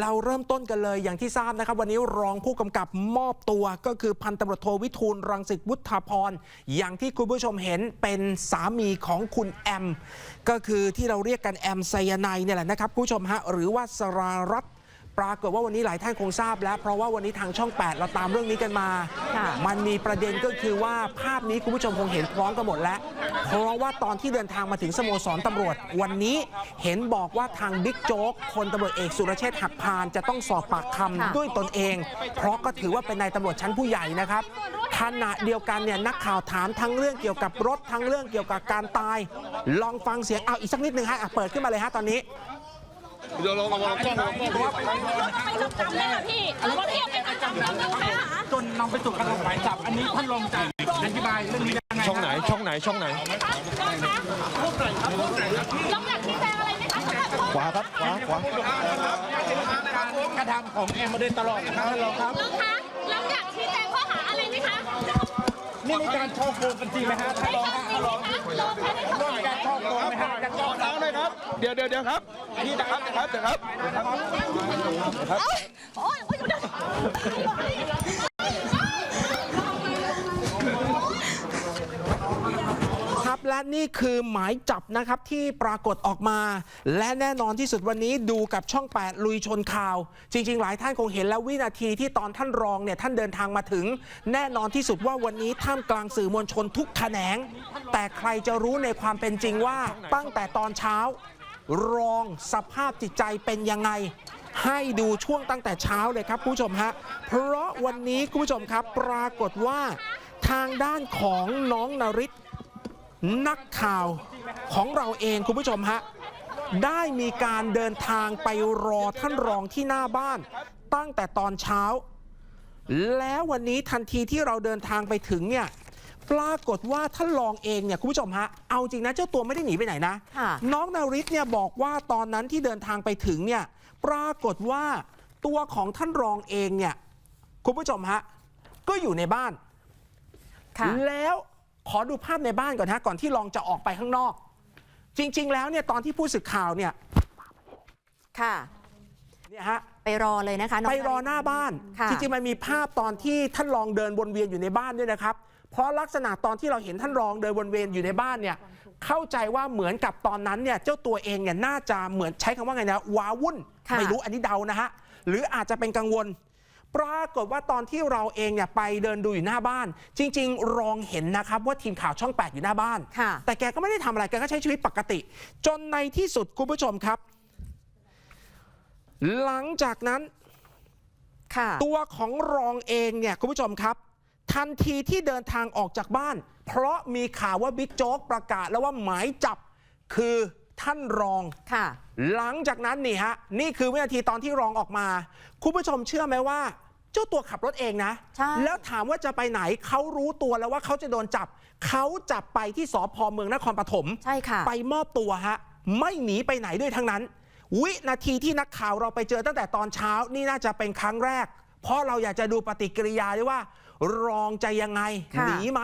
เราเริ่มต้นกันเลยอย่างที่ทราบนะครับ วันนี้รองผู้กำกับมอบตัวก็คือพันตำรวจโทวิทูลรังสิตวุฒาพรอย่างที่คุณผู้ชมเห็นเป็นสามีของคุณแอม ก็คือที่เราเรียกกันแอมไซยาไนายเนี่ยแหละนะครับ ผู้ชมฮะหรือว่าสรารัตน์ ปรากฏว่าวันนี้หลายท่านคงทราบแล้ว เพราะว่าวันนี้ทางช่อง 8 เราตามเรื่องนี้กันมาค่ะมันมีประเด็นก็คือว่าภาพนี้คุณผู้ชมคงเห็นพร้อมกันหมดแล้ว เพราะว่าตอนที่เดินทางมาถึงสโมสรตำรวจ วันนี้เห็นบอกว่าทางบิ๊กโจ๊กพลตำรวจเอกสุรเชษฐ์หักพานจะต้องสอบปากคำค่ะด้วยตนเอง เพราะก็ถือว่าเป็นนายตำรวจชั้นผู้ใหญ่นะครับขณะเดียวกันเนี่ยนักข่าวถามทั้งเรื่องเกี่ยวกับรถทั้งเรื่องเกี่ยวกับการตาย ลองฟังเสียงเอาอีกสักนิดหนึ่งฮะอะเปิดขึ้นมาเลยฮะตอนนี้ เดี๋ยวลองลองลองกล้องลองกล้องไปรถจำเลยค่ะพี่รถที่เอาไปจำแล้วนะคะจนนำไปสู่การออกหมายจับ อันนี้ท่านรองจะอธิบายเรื่องนี้ยังไงช่องไหนช่องไหนช่องไหนลองอยากชี้แจงอะไรไหมคะขวาครับขวาขวาการกระทำของแอมมาโดยตลอดนะครับท่านรองครับลองคะลองอยากชี้แจงข้อหาอะไรไหมคะนี่มีการช่อโกงกันจริงไหมฮะท่านรองทำจริงไหมคะลองแคะได้ว่ามีการ ช่อโกงไหมฮะการช่อล้างเลยครับ เดี๋ยวเดี๋ยวเดี๋ยวครับนี่นะครับนะครับเดี๋ยวครับ โอ้ยโอ้ยอยู่ได้ ครับ และนี่คือหมายจับนะครับที่ปรากฏออกมา และแน่นอนที่สุดวันนี้ดูกับช่อง 8 ลุยชนข่าว จริง ๆ หลายท่านคงเห็นแล้ววินาทีที่ตอนท่านรองเนี่ยท่านเดินทางมาถึง แน่นอนที่สุดว่าวันนี้ท่ามกลางสื่อมวลชนทุกแขนง แต่ใครจะรู้ในความเป็นจริงว่าตั้งแต่ตอนเช้า รองสภาพจิตใจเป็นยังไงให้ดูช่วงตั้งแต่เช้าเลยครับผู้ชมฮะ เพราะวันนี้คุณผู้ชมครับปรากฏว่าทางด้านของน้องนริศ นักข่าวของเราเองคุณผู้ชมฮะได้มีการเดินทางไปรอท่านรองที่หน้าบ้าน ตั้งแต่ตอนเช้า แล้ววันนี้ทันทีที่เราเดินทางไปถึงเนี่ยปรากฏว่าท่านรองเองเนี่ยคุณผู้ชมฮะเอาจริงนะเจ้าตัวไม่ได้หนีไปไหนนะค่ะน้องนาริศเนี่ยบอกว่าตอนนั้นที่เดินทางไปถึงเนี่ยปรากฏว่าตัวของท่านรองเองเนี่ยคุณผู้ชมฮะก็อยู่ในบ้านค่ะแล้ว ขอดูภาพในบ้านก่อนฮะก่อนที่รองจะออกไปข้างนอก จริง ๆ แล้วเนี่ยตอนที่ผู้สื่อข่าวเนี่ยค่ะเนี่ยฮะไปรอเลยนะคะน้งไปรอหน้าบ้าน ค่ะ จริงๆมันมีภาพตอนที่ท่านรองเดินวนเวียนอยู่ในบ้านด้วยนะครับ เพราะลักษณะตอนที่เราเห็นท่านรองเดินวนเวียนอยู่ในบ้านเนี่ยเข้าใจว่าเหมือนกับตอนนั้นเนี่ยเจ้าตัวเองเนี่ยน่าจะเหมือนใช้คำว่าไงนะว้าวุ่นค่ะ ไม่รู้อันนี้เดานะฮะหรืออาจจะเป็นกังวล ปรากฏว่าตอนที่เราเองเนี่ยไปเดินดูอยู่หน้าบ้าน จริง ๆ รองเห็นนะครับว่าทีมข่าวช่อง 8 อยู่หน้าบ้านค่ะแต่แกก็ไม่ได้ทำอะไรแกก็ใช้ชีวิตปกติ จนในที่สุดคุณผู้ชมครับ หลังจากนั้นค่ะตัวของรองเองเนี่ยคุณผู้ชมครับ ทันทีที่เดินทางออกจากบ้าน เพราะมีข่าวว่าบิ๊กโจ๊กประกาศแล้วว่าหมายจับคือท่านรองค่ะ หลังจากนั้นนี่ฮะ นี่คือวินาทีตอนที่รองออกมา คุณผู้ชมเชื่อไหมว่า เจ้าตัวขับรถเองนะ ใช่ แล้วถามว่าจะไปไหนเขารู้ตัวแล้วว่าเขาจะโดนจับ เขาจับไปที่สพเมืองนครปฐม ใช่ค่ะ ไปมอบตัวฮะ ไม่หนีไปไหนด้วยทั้งนั้น วินาทีที่นักข่าวเราไปเจอตั้งแต่ตอนเช้า นี่น่าจะเป็นครั้งแรก เพราะเราอยากจะดูปฏิกิริยาด้วยว่า รองจะยังไงค่ะหนีไหม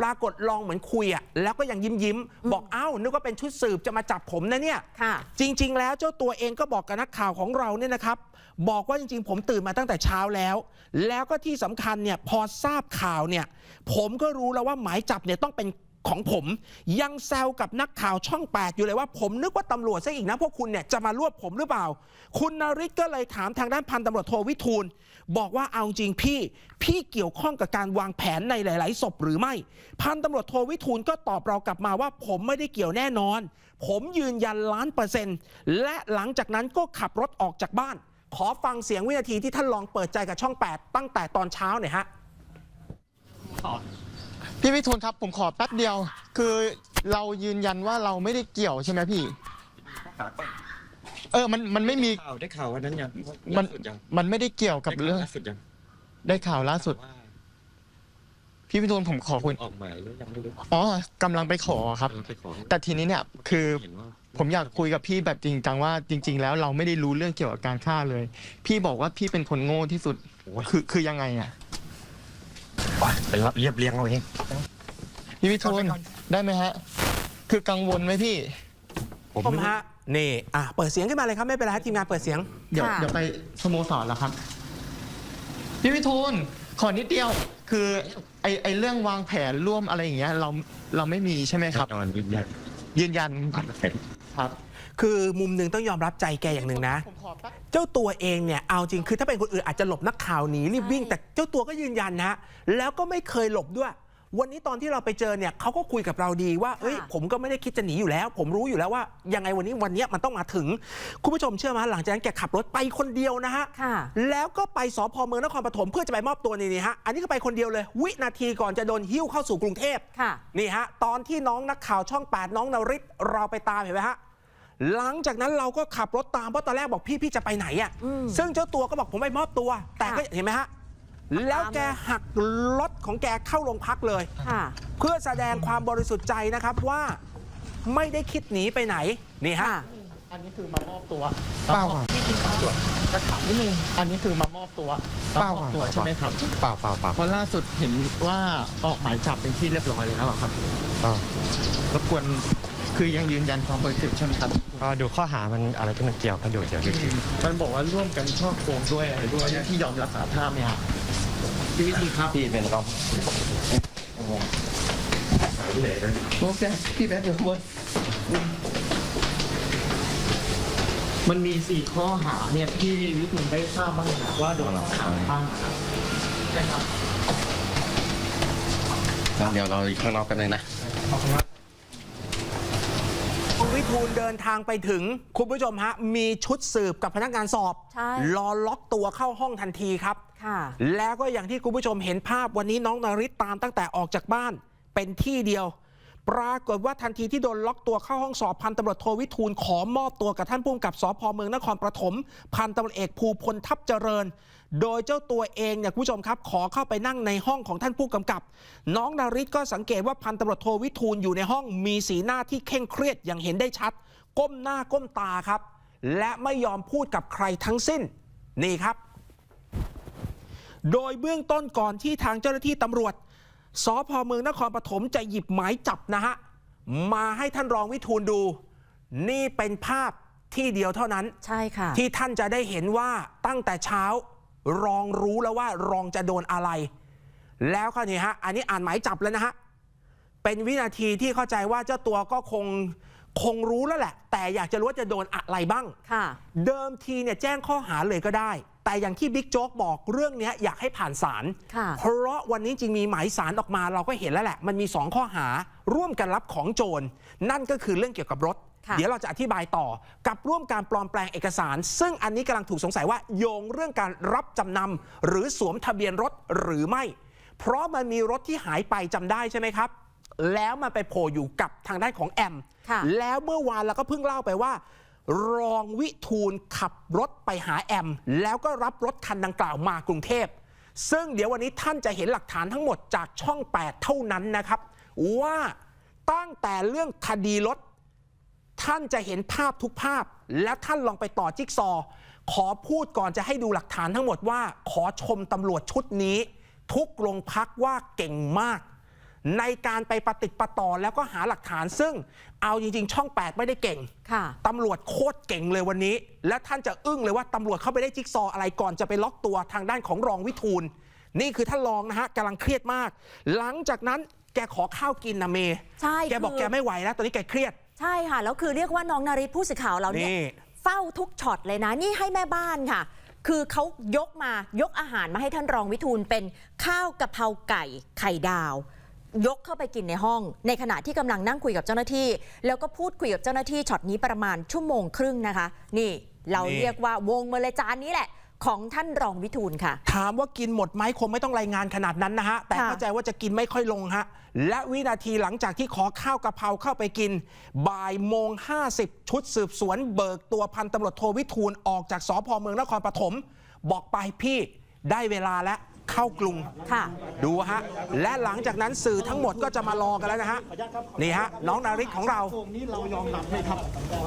ปรากฏรองเหมือนคุยอะแล้วก็ยังยิ้มยิ้มๆบอกเอ้านึกว่าเป็นชุดสืบจะมาจับผมนะเนี่ยค่ะจริง ๆ แล้วเจ้าตัวเองก็บอกกับนักข่าวของเราเนี่ยนะครับ บอกว่าจริง ๆ ผมตื่นมาตั้งแต่เช้าแล้ว แล้วก็ที่สำคัญเนี่ยพอทราบข่าวเนี่ย ผมก็รู้แล้วว่าหมายจับเนี่ยต้องเป็น ของผม ยังแซวกับนักข่าวช่อง 8 อยู่เลยว่าผมนึกว่าตำรวจซะอีกนะพวกคุณเนี่ยจะมารวบผมหรือเปล่า คุณนริศก็เลยถามทางด้านพันตำรวจโทวิทูลบอกว่าเอาจริงพี่ พี่เกี่ยวข้องกับการวางแผนในหลาย ๆ ศพหรือไม่ พันตำรวจโทวิทูลก็ตอบเรากลับมาว่า ผมไม่ได้เกี่ยวแน่นอน ผมยืนยันล้านเปอร์เซ็นต์และหลังจากนั้นก็ขับรถออกจากบ้าน ขอฟังเสียงวินาทีที่ท่านลองเปิดใจกับช่อง 8 ตั้งแต่ตอนเช้าหน่อยฮะ พี่วิทูลครับผมขอแป๊บเดียว คือเรายืนยันว่าเราไม่ได้เกี่ยวใช่ไหมพี่ เออมันมันไม่มีข่าวได้ข่าววันนั้นยังมันล่าสุดยังมันไม่ได้เกี่ยวกับได้ข่าวเรื่องล่าสุดยังได้ข่าวล่าสุดว่าพี่วิทูลผมขอคุณออกหมายหรือยังไม่รู้อ๋อกำลังไปขอครับเออไปขอแต่ทีนี้เนี่ยคือเห็นว่าผมอยากคุยกับพี่แบบจริงจังว่าจริง ๆ แล้วเราไม่ได้รู้เรื่องเกี่ยวกับการฆ่าเลย พี่บอกว่าพี่เป็นคนโง่ที่สุดโอ้ยคือคือยังไงอะ เป็นเรียบเรียงเอาเองพี่วิทูลได้ไหมฮะ คือกังวลไหมพี่ ผมผมไม่ฮะนี่อะเปิดเสียงขึ้นมาเลยครับไม่เป็นไรฮะทีมงานเปิดเสียง เดี๋ยวค่ะ เดี๋ยวไปสโมสรแล้วครับ พี่วิทูลขอนิดเดียว คือไอไอเรื่องวางแผนร่วมอะไรอย่างเงี้ย เราเราไม่มีใช่ไหมครับ นอนยืนยันยืนยันครับ คือมุมหนึ่งต้องยอมรับใจแกอย่างหนึ่งนะผมขอแป๊บเจ้าตัวเองเนี่ยเอาจริงคือถ้าเป็นคนอื่นอาจจะหลบนักข่าวหนีรีบวิ่ง แต่เจ้าตัวก็ยืนยันนะ แล้วก็ไม่เคยหลบด้วย วันนี้ตอนที่เราไปเจอเนี่ยเขาก็คุยกับเราดีว่าเอ้ยค่ะผมก็ไม่ได้คิดจะหนีอยู่แล้ว ผมรู้อยู่แล้วว่ายังไงวันนี้วันเนี้ยมันต้องมาถึง คุณผู้ชมเชื่อไหมหลังจากนั้นแกขับรถไปคนเดียวนะฮะค่ะแล้วก็ไปสพเมืองนครปฐมเพื่อจะไปมอบตัวนี่นี่ฮะอันนี้ก็ไปคนเดียวเลย วินาทีก่อนจะโดนหิ้วเข้าสู่กรุงเทพค่ะนี่ฮะตอนที่น้องนักข่าวช่อง8น้องนริศเราไปตามเห็นไหมฮะ หลังจากนั้นเราก็ขับรถตามเพราะตอนแรกบอกพี่พี่จะไปไหนอะ่ะอืมซึ่งเจ้าตัวก็บอกผมไปมอบตัว แต่ก็ค่ะเห็นไหมฮะแล้วแกหักรถของแกเข้าโรงพักเลยค่ะเพื่อแสดงความบริสุทธิ์ใจนะครับว่าไม่ได้คิดหนีไปไหนนี่ฮะค่ะอันนี้คือมามอบตัวเปล่าค่ะพี่จริงตำรวจจะถามนิดนึงอันนี้คือมามอบตัวเปล่ามอบค่ะตัวใช่ไหมครับเปล่าเปล่าเปล่าเพราะล่าสุดเห็นว่าออกหมายจับเป็นที่เรียบร้อยแล้วอะครับเปล่ารบกวน คือยังยืนยันความบริสุทธิ์ใช่ไหมครับก็ดูข้อหามันอะไรที่มันเกี่ยวกันอยู่เดี๋ยวดูมันบอกว่าร่วมกันช่อโกงด้วยอะไรด้วยที่ยอมรับสารภาพเนี่ยครับพี่วิธีครับพี่เป็นรองโอเคพี่แบ๊บเดี๋ยววนมันมีสี่ข้อหาเนี่ยที่วิทูลได้ทราบบ้างไหมว่าโดนข้อหาบ้างใช่ครับเดี๋ยวเราอีกข้างนอกกันเลยนะคุณวิ ทูลเดินทางไปถึง คุณผู้ชมฮะ มีชุดสืบกับพนักงานสอบใช่รอล็อกตัวเข้าห้องทันทีครับค่ะแล้วก็อย่างที่คุณผู้ชมเห็นภาพวันนี้น้องนาริตตามตั้งแต่ออกจากบ้านเป็นที่เดียว ปรากฏว่าทันทีที่โดนล็อกตัวเข้าห้องสอบพันตำรวจโทวิทูลขอมอบตัวกับท่านผู้กำกับสพเมืองนครปฐมพันตำรวจเอกภูพลทัพเจริญ โดยเจ้าตัวเองเนี่ยคุณผู้ชมครับ ขอเข้าไปนั่งในห้องของท่านผู้กำกับ น้องนาริตก็สังเกตว่าพันตำรวจโทวิทูลอยู่ในห้องมีสีหน้าที่เคร่งเครียดอย่างเห็นได้ชัด ก้มหน้าก้มตาครับ และไม่ยอมพูดกับใครทั้งสิ้นนี่ครับ โดยเบื้องต้นก่อนที่ทางเจ้าหน้าที่ตำรวจ สพเมืองนครปฐมจะหยิบหมายจับนะฮะ มาให้ท่านรองวิทูลดู นี่เป็นภาพที่เดียวเท่านั้น ใช่ค่ะ ที่ท่านจะได้เห็นว่าตั้งแต่เช้ารองรู้แล้วว่ารองจะโดนอะไร แล้วคราวนี้ฮะ อันนี้อ่านหมายจับแล้วนะฮะ เป็นวินาทีที่เข้าใจว่าเจ้าตัวก็คงคงรู้แล้วแหละ แต่อยากจะรู้ว่าจะโดนอะไรบ้างค่ะเดิมทีเนี่ยแจ้งข้อหาเลยก็ได้ แต่อย่างที่บิ๊กโจ๊กบอกเรื่องเนี้ยอยากให้ผ่านศาลค่ะเพราะวันนี้จริงมีหมายสารออกมาเราก็เห็นแล้วแหละ มันมี 2 ข้อหาร่วมกันรับของโจร นั่นก็คือเรื่องเกี่ยวกับรถค่ะเดี๋ยวเราจะอธิบายต่อกับร่วมการปลอมแปลงเอกสาร ซึ่งอันนี้กำลังถูกสงสัยว่าโยงเรื่องการรับจำนำหรือสวมทะเบียนรถหรือไม่ เพราะมันมีรถที่หายไปจำได้ใช่ไหมครับแล้วมันไปโผล่อยู่กับทางด้านของแอมค่ะแล้วเมื่อวานเราก็เพิ่งเล่าไปว่า รองวิทูลขับรถไปหาแอม แล้วก็รับรถคันดังกล่าวมากรุงเทพ ซึ่งเดี๋ยววันนี้ท่านจะเห็นหลักฐานทั้งหมดจากช่อง 8 เท่านั้นนะครับ ว่าตั้งแต่เรื่องคดีรถ ท่านจะเห็นภาพทุกภาพ และท่านลองไปต่อจิ๊กซอ ขอพูดก่อนจะให้ดูหลักฐานทั้งหมดว่า ขอชมตำรวจชุดนี้ ทุกโรงพักว่าเก่งมาก ในการไปปฏิดประต่อแล้วก็หาหลักฐาน ซึ่งเอาจริง ๆ ช่อง 8 ไม่ได้เก่งค่ะตำรวจโคตรเก่งเลยวันนี้ และท่านจะอึ้งเลยว่าตำรวจเข้าไปได้จิ๊กซอว์อะไรก่อนจะไปล็อกตัวทางด้านของรองวิทูล นี่คือท่านรองนะฮะกำลังเครียดมาก หลังจากนั้นแกขอข้าวกินนะเมย์ใช่แกบอกคือแกไม่ไหวแล้วตอนนี้แกเครียด ใช่ค่ะแล้วคือเรียกว่าน้องนาริตผู้สื่อข่าวเราเนี่ยนี่เฝ้าทุกช็อตเลยนะนี่ให้แม่บ้านค่ะคือเขายกมายกอาหารมาให้ท่านรองวิทูลเป็นข้าวกะเพราไก่ไข่ดาว ยกเข้าไปกินในห้อง ในขณะที่กำลังนั่งคุยกับเจ้าหน้าที่ แล้วก็พูดคุยกับเจ้าหน้าที่ช็อตนี้ประมาณชั่วโมงครึ่งนะคะ นี่เรานี่เรียกว่าวงมาเลยจานนี้แหละของท่านรองวิทูลค่ะ ถามว่ากินหมดไหมคงไม่ต้องรายงานขนาดนั้นนะฮะ แต่ค่ะเข้าใจว่าจะกินไม่ค่อยลงฮะ และวินาทีหลังจากที่ขอข้าวกะเพราเข้าไปกิน บ่ายโมง 50 ชุดสืบสวน เบิกตัวพันตำรวจโทวิทูลออกจากสพเมืองนครปฐมบอกไปพี่ได้เวลาแล้ว เข้ากรุงค่ะ ดูฮะ และหลังจากนั้นสื่อทั้งหมดก็จะมารอกันแล้วนะฮะ นี่ฮะ น้องนาริศของเรา โกงนี่เรายอมรับเลยครับ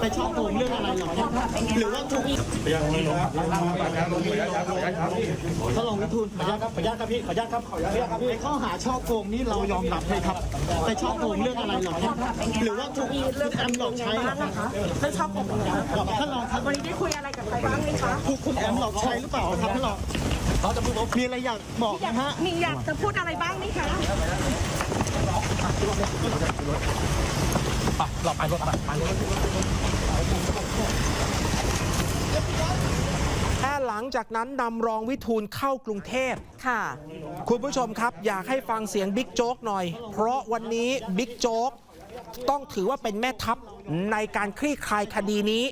ไปชอบโกงเรื่องอะไรเหรอครับหรือว่าถูกท่านรองวิทูลขออนุญาตครับขออนุญาตครับพี่ขออนุญาตครับขออนุญาตครับพี่ข้อหาชอบโกงนี่เรายอมรับเลยครับไปชอบโกงเรื่องอะไรเหรอครับหรือว่าถูกเรื่องแอมหลอกใช้เหรอครับไม่ชอบผมเลยนะท่านรองครับวันนี้ได้คุยอะไรกับใครบ้างไหมคะถูกคุณแอมหลอกใช้หรือเปล่าครับท่านรอง มีอะไรอยากบอกนะฮะมีอยากจะพูดอะไรบ้างไหมคะแค่หลังจากนั้นนำรองวิทูลเข้ากรุงเทพค่ะ คุณผู้ชมครับ อยากให้ฟังเสียงบิ๊กโจ๊กหน่อย เพราะวันนี้บิ๊กโจ๊กต้องถือว่าเป็นแม่ทัพในการคลี่คลายคดีนี้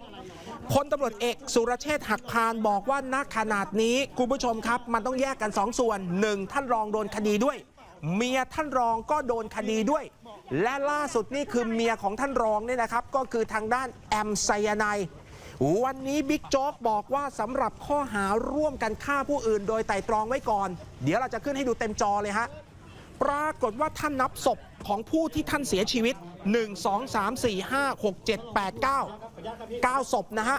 พลตำรวจเอกสุรเชษฐ์หักพานบอกว่าณขนาดนี้คุณผู้ชมครับ มันต้องแยกกันสองส่วนหนึ่งท่านรองโดนคดีด้วย เมียท่านรองก็โดนคดีด้วย และล่าสุดนี่คือเมียของท่านรองเนี่ยนะครับ ก็คือทางด้านแอมไซยาไนวันนี้บิ๊กโจ๊กบอกว่าสำหรับข้อหาร่วมกันฆ่าผู้อื่น โดยไตร่ตรองไว้ก่อน เดี๋ยวเราจะขึ้นให้ดูเต็มจอเลยฮะปรากฏว่าท่านนับศพของผู้ที่ท่านเสียชีวิต 1 2 3 4 5 6 7 8 9 9ศพนะฮะ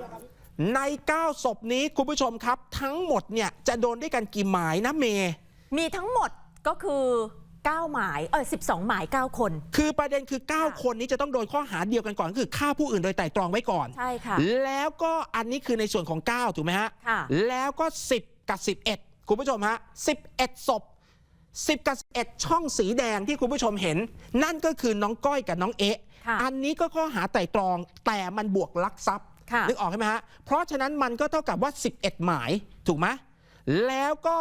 ใน 9 ศพนี้คุณผู้ชมครับ ทั้งหมดเนี่ยจะโดนด้วยกันกี่หมายนะเมย์มีทั้งหมดก็คือ 9 หมายเออ12 หมาย 9 คน คือประเด็นคือ 9 คนนี้จะต้องโดนข้อหาเดียวกันก่อนก็คือฆ่าผู้อื่นโดยไตร่ตรองไว้ก่อน ใช่ค่ะ แล้วก็อันนี้คือในส่วนของ 9 ถูกไหมฮะค่ะแล้วก็ 10 กับ 11 คุณผู้ชมฮะ 11 ศพ 10 กับ 11 ช่องสีแดงที่คุณผู้ชมเห็น นั่นก็คือน้องก้อยกับน้องเอ๊ะค่ะ อันนี้ก็ข้อหาไตร่ตรองแต่มันบวกลักทรัพย์ค่ะนึกออกใช่ไหมฮะเพราะฉะนั้นมันก็เท่ากับว่า 11 หมายถูกไหมแล้วก็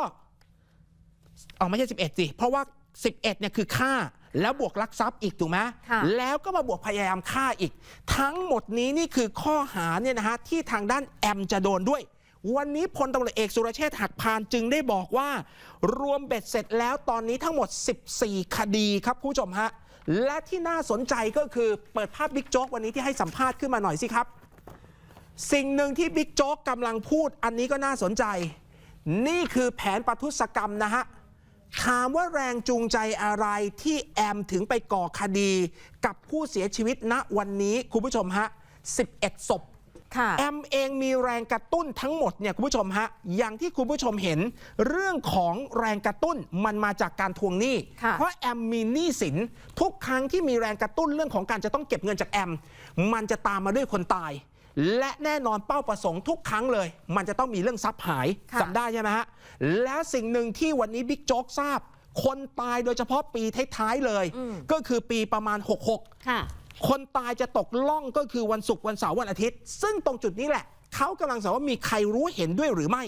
เอาไม่ใช่ 11สิเพราะว่า 11เนี่ยคือฆ่าแล้วบวกลักทรัพย์อีกถูกไหมค่ะแล้วก็มาบวกพยายามฆ่าอีก ทั้งหมดนี้นี่คือข้อหาเนี่ยนะฮะที่ทางด้านแอมจะโดนด้วย วันนี้พลตำรวจเอกสุรเชษฐ์หักพานจึงได้บอกว่า รวมเบ็ดเสร็จแล้วตอนนี้ทั้งหมด 14 คดีครับคุณผู้ชมฮะ และที่น่าสนใจก็คือเปิดภาพบิ๊กโจ๊กวันนี้ที่ให้สัมภาษณ์ขึ้นมาหน่อยสิครับ สิ่งหนึ่งที่บิ๊กโจ๊กกำลังพูดอันนี้ก็น่าสนใจ นี่คือแผนประทุษกรรมนะฮะถามว่าแรงจูงใจอะไรที่แอมถึงไปก่อคดีกับผู้เสียชีวิตณวันนี้คุณผู้ชมฮะ 11 ศพ แอมเองมีแรงกระตุ้นทั้งหมดเนี่ยคุณผู้ชมฮะอย่างที่คุณผู้ชมเห็น เรื่องของแรงกระตุ้นมันมาจากการทวงหนี้ค่ะเพราะแอมมีหนี้สินทุกครั้งที่มีแรงกระตุ้นเรื่องของการจะต้องเก็บเงินจากแอม มันจะตามมาด้วยคนตาย และแน่นอนเป้าประสงค์ทุกครั้งเลย มันจะต้องมีเรื่องทรัพย์หายค่ะจำได้ใช่ไหมฮะและสิ่งหนึ่งที่วันนี้บิ๊กโจ๊กทราบ คนตายโดยเฉพาะปีท้ายๆเลย ก็คือปีประมาณ 66 ค่ะคนตายจะตกล่องก็คือวันศุกร์วันเสาร์วันอาทิตย์ ซึ่งตรงจุดนี้แหละ เขากำลังสงสัยว่ามีใครรู้เห็นด้วยหรือไม่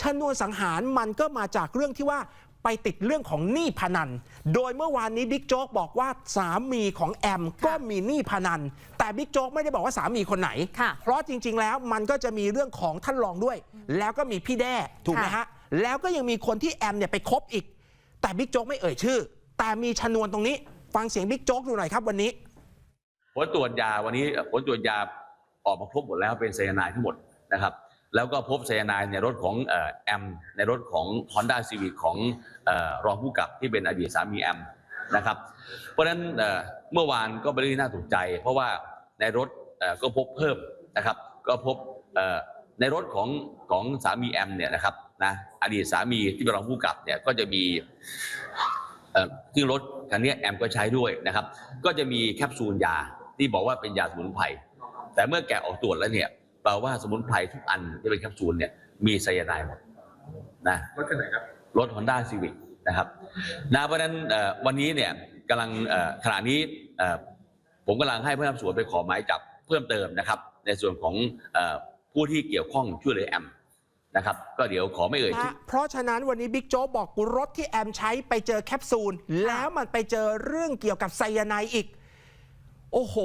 ชนวนสังหารมันก็มาจากเรื่องที่ว่าไปติดเรื่องของหนี้พนัน โดยเมื่อวานนี้บิ๊กโจ๊กบอกว่าสามีของแอมก็มีหนี้พนัน แต่บิ๊กโจ๊กไม่ได้บอกว่าสามีคนไหนค่ะเพราะจริง ๆ แล้วมันก็จะมีเรื่องของท่านรองด้วย แล้วก็มีพี่แด้ถูกไหมฮะ แล้วก็ยังมีคนที่แอมเนี่ยไปคบอีก แต่บิ๊กโจ๊กไม่เอ่ยชื่อ แต่มีชนวนตรงนี้ ฟังเสียงบิ๊กโจ๊กดูหน่อยครับวันนี้ ผลตรวจยาวันนี้ผลตรวจยาออกมาพบหมดแล้วเป็นไซยาไนด์ทั้งหมดนะครับ แล้วก็พบไซยาไนด์ในรถของแอมในรถของ Honda Civic ของอรองผู้กับที่เป็นอดีตสามีแอมนะครับ เพราะฉะนั้นเมื่อวานก็เป็นเรื่องที่น่าตกใจ เพราะว่าในรถก็พบเพิ่มนะครับ ก็พบในรถของของสามีแอมเนี่ยนะครับนะอดีตสามีที่เป็นรองผู้กับเนี่ยก็จะมีเอ่อที่รถคันนี้แอมก็ใช้ด้วยนะครับ ก็จะมีแคปซูลยา ที่บอกว่าเป็นยาสมุนไพรแต่เมื่อแกะออกตรวจแล้วเนี่ยแปลว่าสมุนไพรทุกอันที่เป็นแคปซูลเนี่ยมีไซยาไนด์หมดนะรถคันไหนครับรถ Honda Civic นะครับนะเพราะฉะนั้นเอ่อวันนี้เนี่ยกำลังเอ่อขณะนี้เอ่อผมกำลังให้พนักงานสอบสวนไปขอหมายจับเพิ่มเติมนะครับ ในส่วนของเอ่อผู้ที่เกี่ยวข้องช่วยเหลือแอมนะครับ ก็เดี๋ยวขอไม่เอ่ยชื่อนะเพราะฉะนั้นวันนี้บิ๊กโจ๊กบอกรถที่แอมใช้ไปเจอแคปซูล แล้วมันไปเจอเรื่องเกี่ยวกับไซยาไนด์อีก โอ้โห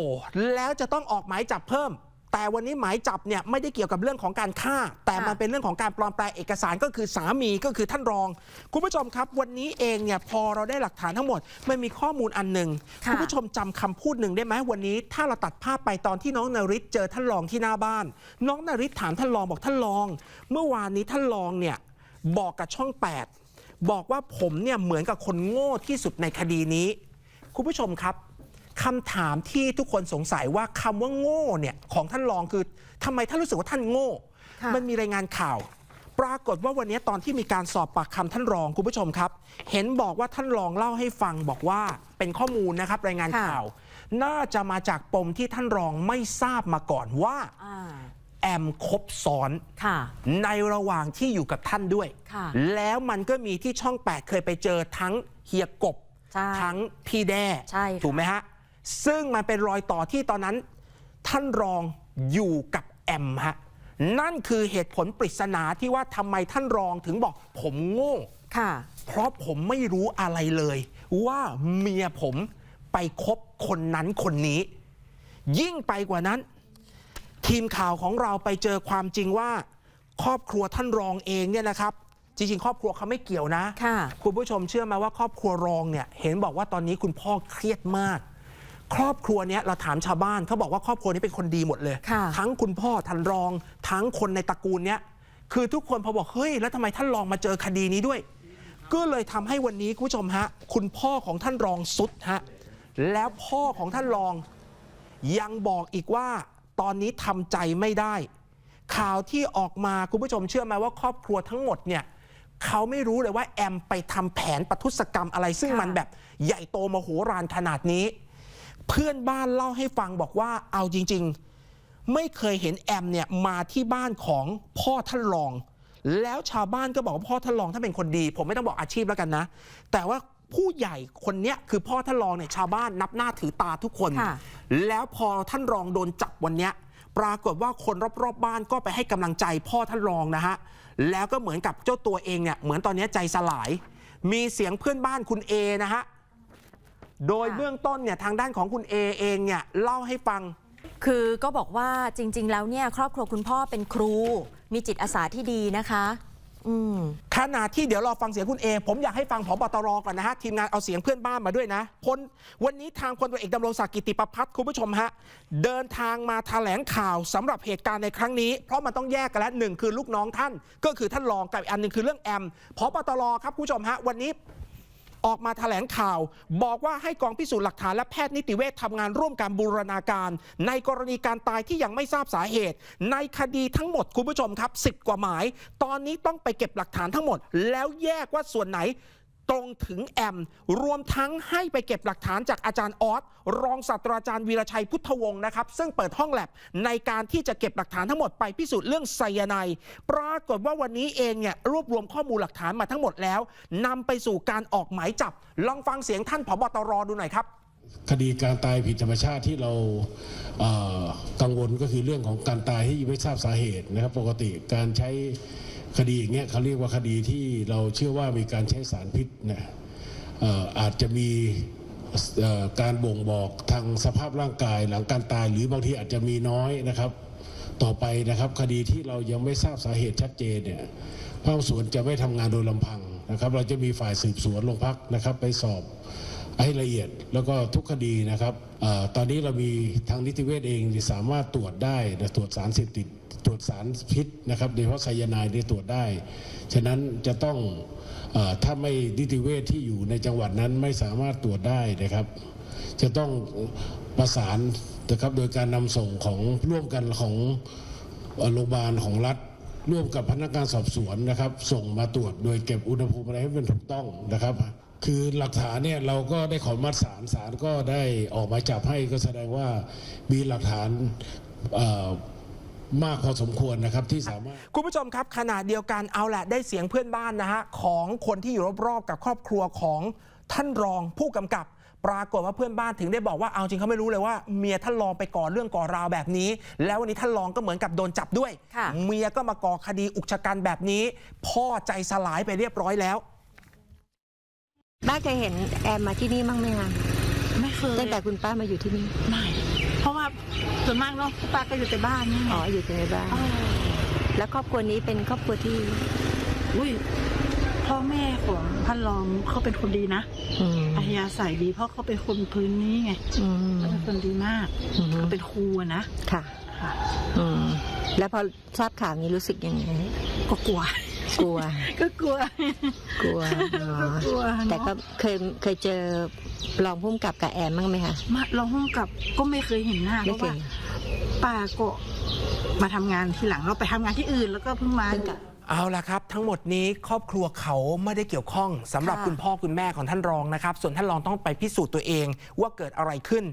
แล้วจะต้องออกหมายจับเพิ่ม แต่วันนี้หมายจับเนี่ยไม่ได้เกี่ยวกับเรื่องของการฆ่า แต่มันค่ะเป็นเรื่องของการปลอมแปลงเอกสารก็คือสามีก็คือท่านรอง คุณผู้ชมครับ วันนี้เองเนี่ยพอเราได้หลักฐานทั้งหมดมันมีข้อมูลอันหนึ่งค่ะ คุณผู้ชมจำคำพูดหนึ่งได้ไหมวันนี้ ถ้าเราตัดภาพไปตอนที่น้องนาริศเจอท่านรองที่หน้าบ้าน น้องนาริศถามท่านรองบอกท่านรอง เมื่อวานนี้ท่านรองเนี่ยบอกกับช่อง 8 บอกว่าผมเนี่ยเหมือนกับคนโง่ที่สุดในคดีนี้ คุณผู้ชมครับ คำถามที่ทุกคนสงสัยว่าคำว่าโง่เนี่ยของท่านรองคือทำไมท่านรู้สึกว่าท่านโง่ ค่ะ มันมีรายงานข่าว ปรากฏว่าวันนี้ตอนที่มีการสอบปากคำท่านรองคุณผู้ชมครับ เห็นบอกว่าท่านรองเล่าให้ฟังบอกว่าเป็นข้อมูลนะครับรายงานค่ะข่าว น่าจะมาจากปมที่ท่านรองไม่ทราบมาก่อนว่า อ่าแอมคบซ้อน ค่ะ ในระหว่างที่อยู่กับท่านด้วย ค่ะแล้วมันก็มีที่ช่อง 8 เคยไปเจอทั้งเฮียกบ ใช่ทั้งพี่แด้ ใช่ค่ะถูกไหมฮะ ซึ่งมันเป็นรอยต่อที่ตอนนั้น ท่านรองอยู่กับแอมฮะนั่นคือเหตุผลปริศนาที่ว่าทำไมท่านรองถึงบอกผมโง่ค่ะ เพราะผมไม่รู้อะไรเลย ว่าเมียผมไปคบคนนั้นคนนี้ ยิ่งไปกว่านั้น ทีมข่าวของเราไปเจอความจริงว่า ครอบครัวท่านรองเองเนี่ยนะครับ จริงๆ ครอบครัวเขาไม่เกี่ยวนะ ค่ะ คุณผู้ชมเชื่อไหมว่าครอบครัวรองเนี่ย เห็นบอกว่าตอนนี้คุณพ่อเครียดมาก ครอบครัวเนี้ยเราถามชาวบ้านเขาบอกว่าครอบครัวนี้เป็นคนดีหมดเลย ค่ะ ทั้งคุณพ่อท่านรอง ทั้งคนในตระกูลเนี้ยคือทุกคนพอบอกเฮ้ยแล้วทำไมท่านรองมาเจอคดีนี้ด้วย ก็เลยทำให้วันนี้คุณผู้ชมฮะ คุณพ่อของท่านรองสุดฮะแล้วพ่อของท่านรอง ยังบอกอีกว่าตอนนี้ทำใจไม่ได้ ข่าวที่ออกมาคุณผู้ชมเชื่อไหมว่าครอบครัวทั้งหมดเนี่ยเขาไม่รู้เลยว่าแอมไปทำแผนประทุษกรรมอะไร ซึ่งค่ะ มันแบบใหญ่โตมโหฬารขนาดนี้ เพื่อนบ้านเล่าให้ฟังบอกว่าเอาจริง ๆ ไม่เคยเห็นแอมเนี่ยมาที่บ้านของพ่อท่านรอง แล้วชาวบ้านก็บอกว่าพ่อท่านรองท่านเป็นคนดี ผมไม่ต้องบอกอาชีพแล้วกันนะ แต่ว่าผู้ใหญ่คนเนี้ยคือพ่อท่านรองเนี่ยชาวบ้านนับหน้าถือตาทุกคน ค่ะ แล้วพอท่านรองโดนจับวันเนี้ยปรากฏว่าคนรอบๆบ้านก็ไปให้กำลังใจพ่อท่านรองนะฮะ แล้วก็เหมือนกับเจ้าตัวเองเนี่ยเหมือนตอนนี้ใจสลาย มีเสียงเพื่อนบ้านคุณเอนะฮะ โดยค่ะเบื้องต้นเนี่ยทางด้านของคุณเอเองเนี่ยเล่าให้ฟัง คือก็บอกว่าจริง ๆ แล้วเนี่ยครอบครัวคุณพ่อเป็นครู มีจิตอาสาที่ดีนะคะอืมขณะที่เดี๋ยวรอฟังเสียงคุณเอ ผมอยากให้ฟังผบตรก่อนนะฮะ ทีมงานเอาเสียงเพื่อนบ้านมาด้วยนะพลวันนี้ทางพลตำรวจเอกดำรงศักดิ์กิติประพัฒน์คุณผู้ชมฮะ เดินทางมาแถลงข่าวสำหรับเหตุการณ์ในครั้งนี้ เพราะมันต้องแยกกันแล้วหนึ่งคือลูกน้องท่าน ก็คือท่านรองกับอีกอันหนึ่งคือเรื่องแอมพบตรครับคุณผู้ชมฮะ วันนี้ ออกมาแถลงข่าว บอกว่าให้กองพิสูจน์หลักฐานและแพทย์นิติเวชทำงานร่วมกันบูรณาการ ในกรณีการตายที่ยังไม่ทราบสาเหตุ ในคดีทั้งหมดคุณผู้ชมครับ 10 กว่าหมาย ตอนนี้ต้องไปเก็บหลักฐานทั้งหมด แล้วแยกว่าส่วนไหน ตรงถึงแอม รวมทั้งให้ไปเก็บหลักฐานจากอาจารย์ออสรองศาสตราจารย์วีรชัยพุทธวงศ์นะครับ ซึ่งเปิดห้องแลบในการที่จะเก็บหลักฐานทั้งหมดไปพิสูจน์เรื่องไซยาไนปรากฏว่าวันนี้เองเนี่ยรวบรวมข้อมูลหลักฐานมาทั้งหมดแล้วนำไปสู่การออกหมายจับ ลองฟังเสียงท่านผบตรดูหน่อยครับคดีการตายผิดธรรมชาติที่เราเกังวลก็คือเรื่องของการตายที่ไม่ทราบสาเหตุนะครับ ปกติการใช้ คดีอย่างเงี้ยเขาเรียกว่าคดีที่เราเชื่อว่ามีการใช้สารพิษเนะเอ่ออาจจะมีการบ่งบอกทางสภาพร่างกายหลังการตายหรือบางทีอาจจะมีน้อยนะครับ ต่อไปนะครับคดีที่เรายังไม่ทราบสาเหตุชัดเจนเนี่ยภาคสวนจะไม่ทำงานโดยลำพังนะครับ เราจะมีฝ่ายสืบสวนโรงพักนะครับ ไปสอบ ให้ละเอียดแล้วก็ทุกคดีนะครับอตอนนี้เรามีทางนิติเวชเองที่สามารถตรวจได้ตรวจสารเสพติดตรวจสารพิษนะครับโดยเฉพาะไซยาไนด์เนี่ยตรวจได้ ฉะนั้นจะต้องอถ้าไม่นิติเวชที่อยู่ในจังหวัดนั้นไม่สามารถตรวจได้นะครับ จะต้องประสานนะครับโดยการนำส่งของร่วมกันของโรงพยาบาลของรัฐร่วมกับพนักงานสอบสวนนะครับ ส่งมาตรวจโดยเก็บอุณหภูมิอะไรให้เป็นถูกต้องนะครับ คือหลักฐานเนี่ยเราก็ได้ขอมัดศาลศาลก็ได้ออกหมายจับให้ก็แสดงว่ามีหลักฐานเอ่อมากพอสมควรนะครับที่สามารถ คุณผู้ชมครับขณะเดียวกันเอาแหละได้เสียงเพื่อนบ้านนะฮะของคนที่อยู่รอบๆกับครอบครัวของท่านรองผู้กำกับปรากฏว่าเพื่อนบ้านถึงได้บอกว่าเอาจริงเขาไม่รู้เลยว่าเมียท่านรองไปก่อเรื่องก่อราวแบบนี้ แล้ววันนี้ท่านรองก็เหมือนกับโดนจับด้วยค่ะเมียก็มาก่อคดีอุกชะกันแบบนี้ พ่อใจสลายไปเรียบร้อยแล้ว ป้าเคยเห็นแอมมาที่นี่บ้างไหมคะไม่เคยตั้งแต่คุณป้ามาอยู่ที่นี่ไม่เพราะว่าส่วนมากเนาะป้าก็อยู่แต่บ้านนี่ไงอ๋ออยู่แต่ในบ้านอ๋อแล้วครอบครัวนี้เป็นครอบครัวที่ อุ้ยพ่อแม่ของท่านรองเขาเป็นคนดีนะอืมอัธยาศัยดีเพราะเขาเป็นคนพื้นนี้ไงอืมเขาเป็นคนดีมากอืมเขาเป็นครูอะนะค่ะ ค่ะอืมแล้วพอทราบข่าวนี้รู้สึกยังไงก็กลัว กลัว ก็กลัว กลัวอ๋อก็กลัวเนอะ แต่ก็เคยเคยเจอรองพุ่มกับกับแอมบ้างไหมคะมาลองห้องกับก็ไม่เคยเห็นหน้าเพไม่ราะเคว่ายป้าก็มาทำงานทีหลังเราไปทำงานที่อื่นแล้วก็เพิ่งมาเอาละครับ ทั้งหมดนี้ครอบครัวเขาไม่ได้เกี่ยวข้องสำหรับค่ะ คุณพ่อคุณแม่ของท่านรองนะครับ ส่วนท่านรองต้องไปพิสูจน์ตัวเองว่าเกิดอะไรขึ้น